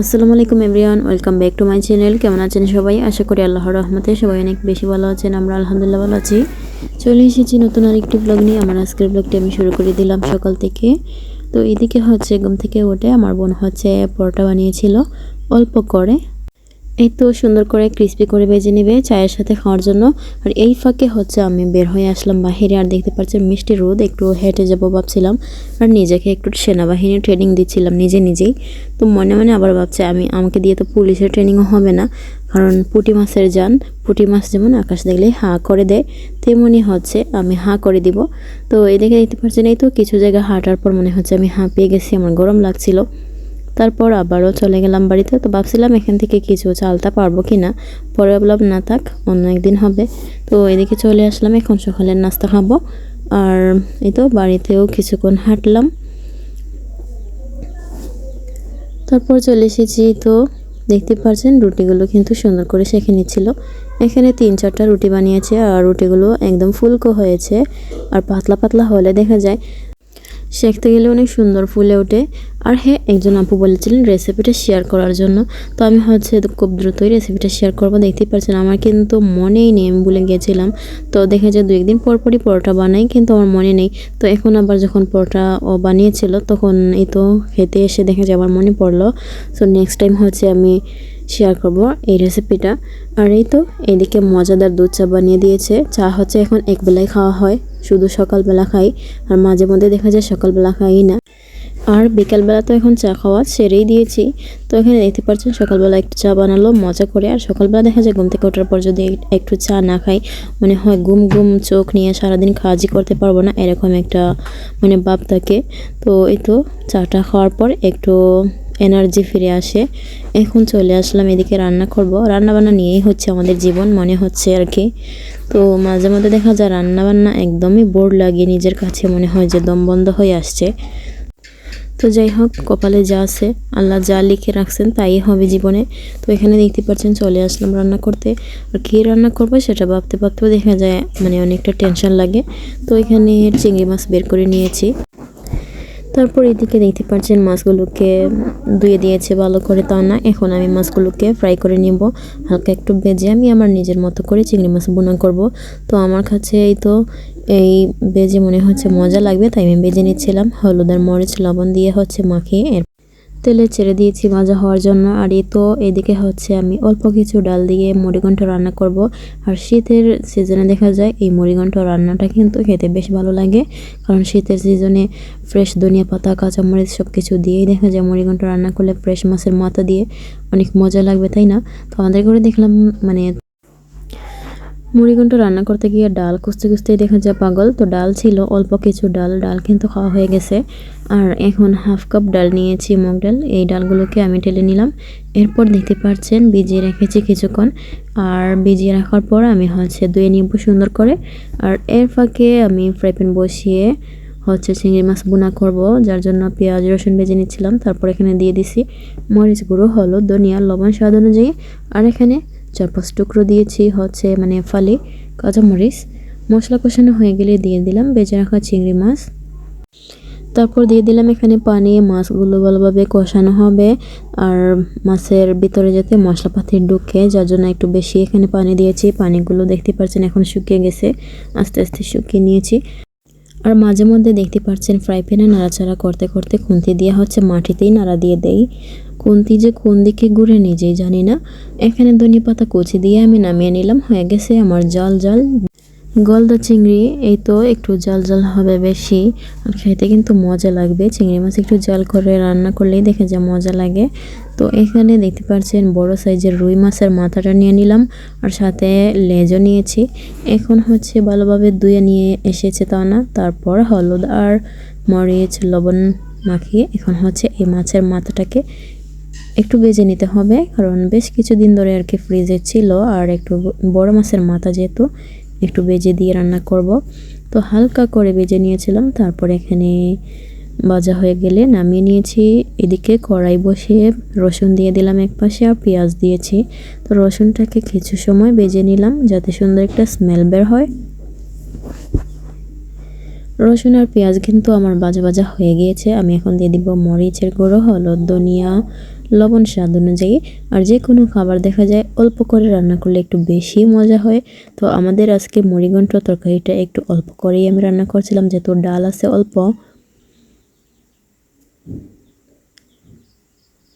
আসসালামু আলাইকুম everyone, welcome back to my channel. কেমন আছেন সবাই? আশা করি আল্লাহর রহমতে সবাই অনেক বেশি ভালো আছেন, আমরা আলহামদুলিল্লাহ ভালো আছি। চলে এসেছি নতুন আরেকটি ব্লগ নিয়ে। আমার আজকের ব্লগটি আমি শুরু করে দিলাম সকাল থেকে। তো এদিকে হচ্ছে ঘুম থেকে ওঠে আমার বোন হচ্ছে পরোটা বানিয়েছিল, অল্প করে। এই তো সুন্দর করে ক্রিস্পি করে ভেজে নেবে চায়ের সাথে খাওয়ার জন্য। আর এই ফাঁকে হচ্ছে আমি বের হয়ে আসলাম বাহিরে আর দেখতে পাচ্ছি মিষ্টি রোদ, একটু হেঁটে যাব ভাবছিলাম। আর নিজেকে একটু সেনাবাহিনীর ট্রেনিং দিচ্ছিলাম নিজে নিজেই। তো মনে মনে আবার ভাবছে আমি, আমাকে দিয়ে তো পুলিশের ট্রেনিংও হবে না। কারণ পুঁটি মাছের যান, পুঁটি মাছ যেমন আকাশ দেখলেই হাঁ করে দেয় তেমনই হচ্ছে আমি হাঁ করে দিব। তো এদিকে দেখতে পাচ্ছেন এই তো কিছু জায়গা হাঁটার পর মনে হচ্ছে আমি হাঁ পেয়ে গেছি, আমার গরম লাগছিল। তারপর আবারও চলে গেলাম বাড়িতে। তো ভাবছিলাম এখান থেকে কিছু চালতা পারব কি না পরে ভাবলাম, না থাক, অন্য একদিন হবে। তো এদিকে চলে আসলাম, এখন সকালের নাস্তা খাব। আর এই তো বাড়িতেও কিছুক্ষণ হাঁটলাম। তারপর চলে এসেছি, তো দেখতে পাচ্ছেন রুটিগুলো কিন্তু সুন্দর করে শেখে নিচ্ছিল। এখানে তিন চারটা রুটি বানিয়েছে, আর রুটিগুলো একদম ফুলকো হয়েছে। আর পাতলা পাতলা হলে দেখা যায় শেখতে গেলে অনেক সুন্দর ফুলে ওঠে। আর হ্যাঁ একজন আপু বলেছিলেন রেসিপিটা শেয়ার করার জন্য। তো আমি হচ্ছে খুব দ্রুতই রেসিপিটা শেয়ার করব। দেখতেই পাচ্ছেন, আমার কিন্তু মনেই নেই, আমি ভুলে গিয়েছিলাম তো দেখে যে দু একদিন পর পরই পরোটা বানাই, কিন্তু আমার মনে নেই। তো এখন আবার যখন পরোটা ও বানিয়েছিল, তখন এই তো খেতে এসে দেখে যে আমার মনে পড়ল। সো নেক্সট টাইম হচ্ছে আমি শেয়ার করব এই রেসিপিটা আর এই তো, এদিকে মজাদার দুধ চা বানিয়ে দিয়েছে। চা হচ্ছে এখন একবেলায় খাওয়া হয়, শুধু সকালবেলা খাই, আর মাঝে মধ্যে দেখা যায় সকালবেলা খাই না। আর বিকালবেলা তো এখন চা খাওয়া সেরেই দিয়েছি। তো এখানে দেখতে পাচ্ছেন, সকালবেলা একটু চা বানালো, মজা করে। আর সকালবেলা দেখা যায় ঘুম থেকে ওঠার পর যদি একটু চা না খাই, মনে হয় ঘুম ঘুম চোখ নিয়ে সারাদিন কাজই করতে পারব না, এরকম একটা মানে ভাব থাকে। তো এই তো, চাটা খাওয়ার পর একটু এনার্জি ফিরে আসে। এখন চলে আসলাম এদিকে রান্না করব। রান্না বান্না নিয়েই হচ্ছে আমাদের জীবন, মনে হচ্ছে আর কি। তো মাঝে মধ্যে দেখা যায় রান্না বান্না একদমই বোর লাগে, নিজের কাছে মনে হয় যে দম বন্ধ হয়ে আসছে। তো যাই হোক, কপালে যা আছে, আল্লাহ যা লিখে রাখছেন তাই হবে জীবনে। তো এখানে দেখতে পাচ্ছেন, চলে আসলাম রান্না করতে। আর কী রান্না করব সেটা ভাবতে ভাবতেও দেখা যায় মানে অনেকটা টেনশন লাগে। তো এখানে চিংড়ি মাছ বের করে নিয়েছি। তারপর এদিকে দেখতে পাচ্ছেন মাছগুলোকে ধুয়ে দিয়েছে ভালো করে তা না, এখন আমি মাছগুলোকে ফ্রাই করে নিব। হালকা একটু বেজে আমি আমার নিজের মতো করে চিংড়ি মাছ বোনা করব। তো আমার কাছে এই তো এই বেজে মনে হচ্ছে মজা লাগবে, তাই আমি বেজে নিচ্ছিলাম। হলুদ আর মরিচ লবণ দিয়ে হচ্ছে মাখিয়ে তেলে ছেড়ে দিয়েছি মাজা হওয়ার জন্য। আর এই তো এদিকে হচ্ছে আমি অল্প কিছু ডাল দিয়ে মুড়িঘণ্ট রান্না করব। আর শীতের সিজনে দেখা যায় এই মুড়িঘণ্ট রান্নাটা কিন্তু খেতে বেশ ভালো লাগে। কারণ শীতের সিজনে ফ্রেশ ধনিয়া পাতা, কাঁচামরিচ সব কিছু দিয়েই দেখা যায় মুড়িঘণ্ট রান্না করলে ফ্রেশ মাছের মাথা দিয়ে অনেক মজা লাগবে, তাই না? তো আমাদের ঘরে দেখলাম মানে মুড়িঘণ্ট রান্না করতে গিয়ে ডাল খুঁজতে খুঁজতেই দেখা যায় পাগল, তো ডাল ছিল, অল্প কিছু ডাল ডাল কিন্তু খাওয়া হয়ে গেছে। আর এখন হাফ কাপ ডাল নিয়েছি, মুগ ডাল। এই ডালগুলোকে আমি টেলে নিলাম। এরপর দেখতে পাচ্ছেন ভিজিয়ে রেখেছি কিছুক্ষণ। আর ভিজিয়ে রাখার পর আমি হচ্ছে ধুয়ে নিব সুন্দর করে। আর এর ফাঁকে আমি ফ্রাই প্যান বসিয়ে হচ্ছে চিংড়ি মাছ বোনা করব, যার জন্য পেঁয়াজ, রসুন ভেজে নিচ্ছিলাম। তারপর এখানে দিয়ে দিছি মরিচ গুঁড়ো, হলুদ, ধনিয়া, লবণ, স্বাদ অনুযায়ী। আর এখানে চার পাঁচ টুকরো দিয়েছি হচ্ছে মানে ফালি, কাঁচামরিচ, মশলা কষানো হয়ে গেলে দিয়ে দিলাম, বেজে রাখা চিংড়ি মাছ। তারপর দিয়ে দিলাম এখানে পানি, মাছগুলো ভালোভাবে কষানো হবে আর মাছের ভিতরে যাতে মশলাপাতি ঢুকে, যার জন্য একটু বেশি এখানে পানি দিয়েছি। পানিগুলো দেখতে পাচ্ছেন এখন শুকিয়ে গেছে, আস্তে আস্তে শুকিয়ে নিয়েছি। আর মাঝে মধ্যে দেখতে পাচ্ছেন ফ্রাই প্যানে নাড়াচাড়া করতে করতে খুন্তি দিয়ে হচ্ছে, মাটিতেই নাড়া দিয়ে দেই। খুন্তি যে কোন দিকে ঘুরে নিজেই জানি না। এখানে ধনে পাতা কুচি দিয়ে আমি নামিয়ে নিলাম, হয়ে গেছে আমার জল জাল। গলদা চিংড়ি, এই তো একটু জাল জাল হবে বেশি, আর খেতে কিন্তু মজা লাগবে। চিংড়ি মাছ একটু জাল করে রান্না করলেই দেখে যা মজা লাগে। তো এখানে দেখতে পাচ্ছেন বড় সাইজের রুই মাছের মাথাটা নিয়ে নিলাম, আর সাথে লেজও নিয়েছি। এখন হচ্ছে ভালোভাবে ধুয়ে নিয়ে এসেছে তা না তারপর হলুদ আর মরিচ, লবণ মাখিয়ে এখন হচ্ছে এই মাছের মাথাটাকে একটু বেজে নিতে হবে, কারণ বেশ কিছুদিন ধরে আর কি ফ্রিজে ছিল আর একটু বড় মাছের মাথা যেহেতু, একটু বেজে দিয়ে রান্না করব। তো হালকা করে বেজে নিয়েছিলাম, তারপর এখানে ভাজা হয়ে গেলে নামিয়ে নিয়েছি। এদিকে কড়াই বসিয়ে রসুন দিয়ে দিলাম এক পাশে আর পেঁয়াজ দিয়েছি। তো রসুনটাকে কিছু সময় বেজে নিলাম যাতে সুন্দর একটা স্মেল বের হয়। রসুন আর পেঁয়াজ কিন্তু আমার বাজা বাজা হয়ে গিয়েছে। আমি এখন দিয়ে দিব মরিচের গুঁড়ো, হলুদ, ধনিয়া লবণ স্বাদ অনুযায়ী আর যে কোনো খাবার দেখা যায় অল্প করে রান্না করলে একটু বেশি মজা হয়। তো আমাদের আজকে মুড়িঘণ্ট তরকারিটা একটু অল্প করেই আমি রান্না করছিলাম, যেহেতু ডাল আছে অল্প।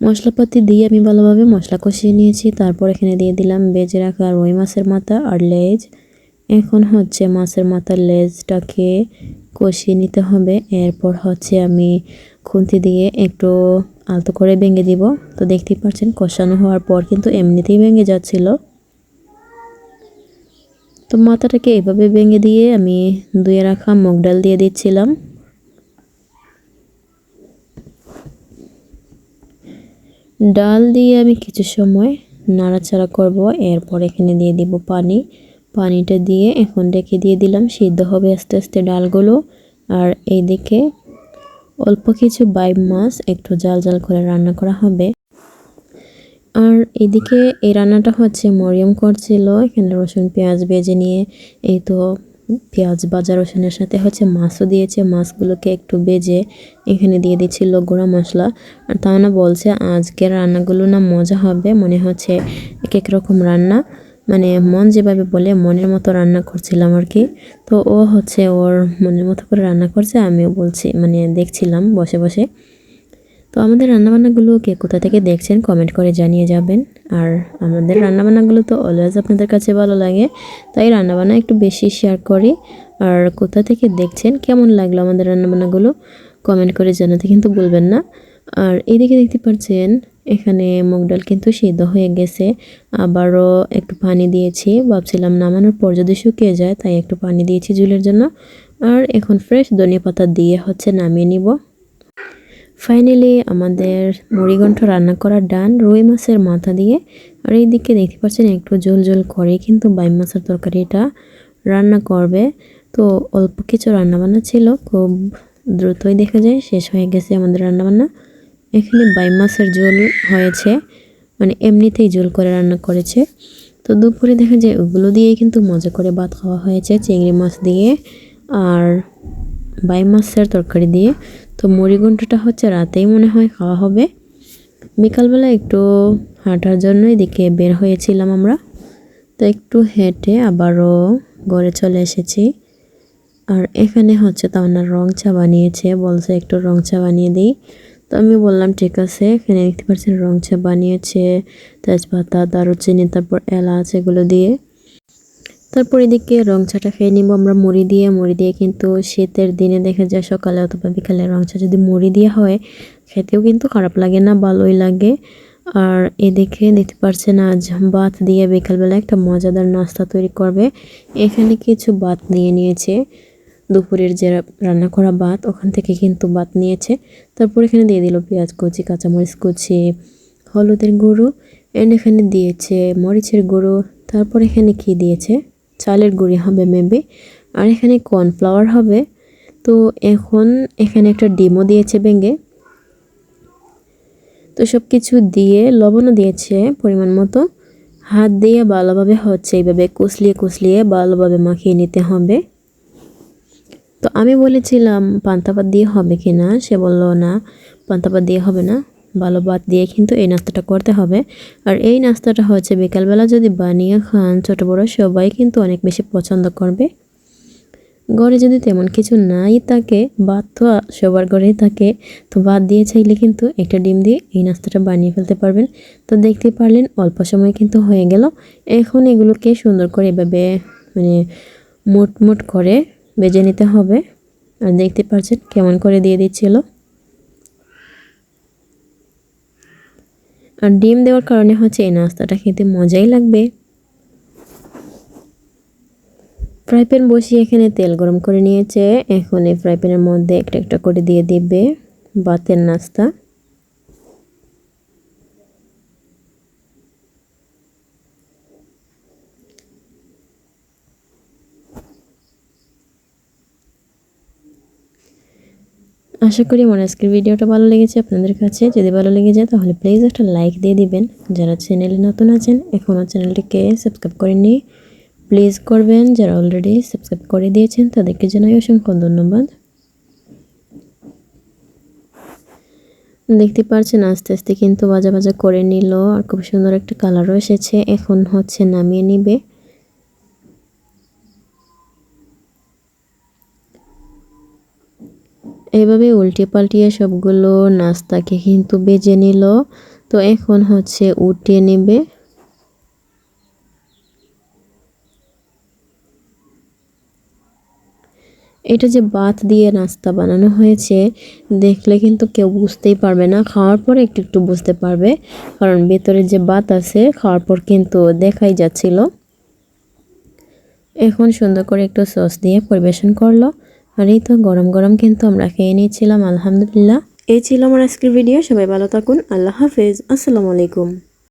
মশলাপাতি দিয়ে আমি ভালোভাবে মশলা কষিয়ে নিয়েছি। তারপর এখানে দিয়ে দিলাম বেজে রাখা রুই মাছের মাথা আর লেজ। এখন হচ্ছে মাছের মাথার লেজটাকে কষিয়ে নিতে হবে। এরপর হচ্ছে আমি খুন্তি দিয়ে একটু আলতো করে ভেঙে দিব। তো দেখতেই পাচ্ছেন, কষানো হওয়ার পর কিন্তু এমনিতেই ভেঙে যাচ্ছিল। তো মাথাটাকে এভাবে ভেঙে দিয়ে আমি ধুয়ে রাখা মুগ ডাল দিয়ে দিচ্ছিলাম। ডাল দিয়ে আমি কিছু সময় নাড়াচাড়া করব, এরপর এখানে দিয়ে দিব পানি। পানিটা দিয়ে এখন রেখে দিয়ে দিলাম, সিদ্ধ হবে আস্তে আস্তে ডালগুলো। আর এইদিকে অল্প কিছু বাইব মাছ, একটু জাল জাল করে রান্না করা হবে। আর এদিকে এই রান্নাটা হচ্ছে মরিয়ম করছিল। এখানে রসুন, পেঁয়াজ বেজে নিয়ে, এই তো পেঁয়াজ বাজা রসুনের সাথে হচ্ছে মাছও দিয়েছে। মাছগুলোকে একটু বেজে এখানে দিয়ে দিচ্ছিল গুঁড়া মশলা। আর তাও বলছে, আজকের রান্নাগুলো না মজা হবে, মনে হচ্ছে এক এক রকম রান্না। মানে মন যেভাবে বলে, মনের মতো রান্না করছিলাম আর কি। তো ও হচ্ছে ওর মনের মতো করে রান্না করছে, আমিও বলছি মানে দেখছিলাম বসে বসে। তো আমাদের রান্নাবান্নাগুলো কে কোথা থেকে দেখছেন কমেন্ট করে জানিয়ে যাবেন। আর আমাদের রান্নাবান্নাগুলো তো অলওয়েজ আপনাদের কাছে ভালো লাগে, তাই রান্নাবান্না একটু বেশি শেয়ার করি। আর কোথা থেকে দেখছেন, কেমন লাগল আমাদের রান্নাবান্নাগুলো, কমেন্ট করে জানাতে কিন্তু বলবেন না। আর এইদিকে দেখতে পাচ্ছেন এখানে মুগ ডাল কিন্তু সিদ্ধ হয়ে গেছে। আবারও একটু পানি দিয়েছি। ভাবছিলাম নামানোর পর যদি শুকিয়ে যায়, তাই একটু পানি দিয়েছি ঝুলের জন্য। আর এখন ফ্রেশ ধনিয়া পাতা দিয়ে হচ্ছে নামিয়ে নিব। ফাইনালি আমাদের মুড়িঘণ্ট রান্না করা ডান রুই মাছের মাথা দিয়ে। আর এইদিকে দেখতে পাচ্ছেন একটু জল জল করে কিন্তু বাইম মাছের তরকারিটা রান্না করবে। তো অল্প কিছু রান্নাবান্না ছিল, খুব দ্রুতই দেখা যায়, শেষ হয়ে গেছে আমাদের রান্নাবান্না। এখানে বাই মাছের ঝোল হয়েছে মানে এমনিতেই ঝোল করে রান্না করেছে। তো দুপুরে দেখা যায় ওগুলো দিয়েই কিন্তু মজা করে ভাত খাওয়া হয়েছে, চিংড়ি মাছ দিয়ে আর বাই মাছের তরকারি দিয়ে। তো মুড়িঘণ্টটা হচ্ছে রাতেই মনে হয় খাওয়া হবে। বিকালবেলা একটু হাঁটার জন্য এদিকে বের হয়েছিলাম আমরা। তো একটু হেঁটে আবারও ঘরে চলে এসেছি। আর এখানে হচ্ছে তাওনার রং চা বানিয়েছে, বলছে একটু রং চা বানিয়ে দিই। তো আমি বললাম, ঠিক আছে, এখানে দেখতে পাচ্ছেন রং চা বানিয়েছে, তেজপাতা, দারুচিনি, তারপর এলাচ এগুলো দিয়ে। তারপর এদিকে রং চাটা খেয়ে নিব আমরা মুড়ি দিয়ে। মুড়ি দিয়ে কিন্তু শীতের দিনে দেখা যায় সকালে অথবা বিকালে রং চা যদি মুড়ি দিয়ে হয়, খেতেও কিন্তু খারাপ লাগে না, ভালোই লাগে। আর এদিকে দেখতে পারছেন আজ ভাত দিয়ে বিকালবেলা একটা মজাদার নাস্তা তৈরি করবে। এখানে কিছু ভাত নিয়ে নিয়েছে। দুপুরের যে রান্না করা ভাত, ওখান থেকে কিন্তু ভাত নিয়েছে। তারপর এখানে দিয়ে দিল পেঁয়াজ কুচি, কাঁচামরিচ কুচি, হলুদের গুঁড়ো এন্ড এখানে দিয়েছে মরিচের গুঁড়ো। তারপর এখানে কি দিয়েছে? চালের গুঁড়ি হবে মেবি আর এখানে কর্নফ্লাওয়ার হবে। তো এখন এখানে একটা ডিমও দিয়েছে ভেঙে তো সব কিছু দিয়ে লবণও দিয়েছে পরিমাণ মতো। হাত দিয়ে ভালোভাবে হচ্ছে এইভাবে কুচলিয়ে কুচলিয়ে ভালোভাবে মাখিয়ে নিতে হবে। তো আমি বলেছিলাম পান্তাপাত দিয়ে হবে কি না? সে বলল, না পান্তাপাত দিয়ে হবে না। ভালো ভাত দিয়ে কিন্তু এই নাস্তাটা করতে হবে। আর এই নাস্তাটা হচ্ছে, বিকালবেলা যদি বানিয়ে খান ছোটো বড়ো সবাই কিন্তু অনেক বেশি পছন্দ করবে। ঘরে যদি তেমন কিছু নাই থাকে, ভাত তো সবার ঘরেই থাকে, তো ভাত দিয়ে চাইলে কিন্তু একটা ডিম দিয়ে এই নাস্তাটা বানিয়ে ফেলতে পারবেন। তো দেখতে পারলেন, অল্প সময় কিন্তু হয়ে গেল। এখন এগুলোকে সুন্দর করে এভাবে মানে মোট মোট করে বেজে নিতে হবে। আর দেখতে পাচ্ছেন কেমন করে দিয়ে দিচ্ছিল। আর ডিম দেওয়ার কারণে হচ্ছে এই নাস্তাটা খেতে মজাই লাগবে। ফ্রাই প্যান বসিয়ে এখানে তেল গরম করে নিয়েছে। এখন এই ফ্রাই প্যানের মধ্যে একটা একটা করে দিয়ে দিবে। বাতের নাস্তা। আশা করি আমার আজকের ভিডিওটা ভালো লেগেছে। আপনাদের কাছে যদি ভালো লেগে যায়, তাহলে প্লিজ একটা লাইক দিয়ে দিবেন। যারা চ্যানেলে নতুন আছেন এখনও চ্যানেলটিকে সাবস্ক্রাইব করেননি প্লিজ করবেন। যারা অলরেডি সাবস্ক্রাইব করে দিয়েছেন, তাদেরকে জানাই অসংখ্য ধন্যবাদ। দেখতে পাচ্ছেন, আস্তে আস্তে কিন্তু বাজা বাজা করে নিল। আর খুব সুন্দর একটা কালারও এসেছে। এখন হচ্ছে নামিয়ে নিবে। এইভাবে উল্টে পাল্টিয়ে সবগুলো নাস্তাকে কিন্তু বেজে নিল। তো এখন হচ্ছে উঠিয়ে নেবে। এটা যে বাত দিয়ে নাস্তা বানানো হয়েছে, দেখলে কিন্তু কেউ বুঝতেই পারবে না। খাওয়ার পর একটু একটু বুঝতে পারবে, কারণ ভেতরে যে বাত আছে, খাওয়ার পর কিন্তু দেখাই যাচ্ছিল। এখন সুন্দর করে একটু সস দিয়ে পরিবেশন করল। আর এই তো গরম গরম কিন্তু আমরা খেয়ে নিয়েছিলাম, আলহামদুলিল্লাহ। এই ছিল আমার আজকের ভিডিও সবাই ভালো থাকুন, আল্লাহ হাফেজ, আসসালামু আলাইকুম।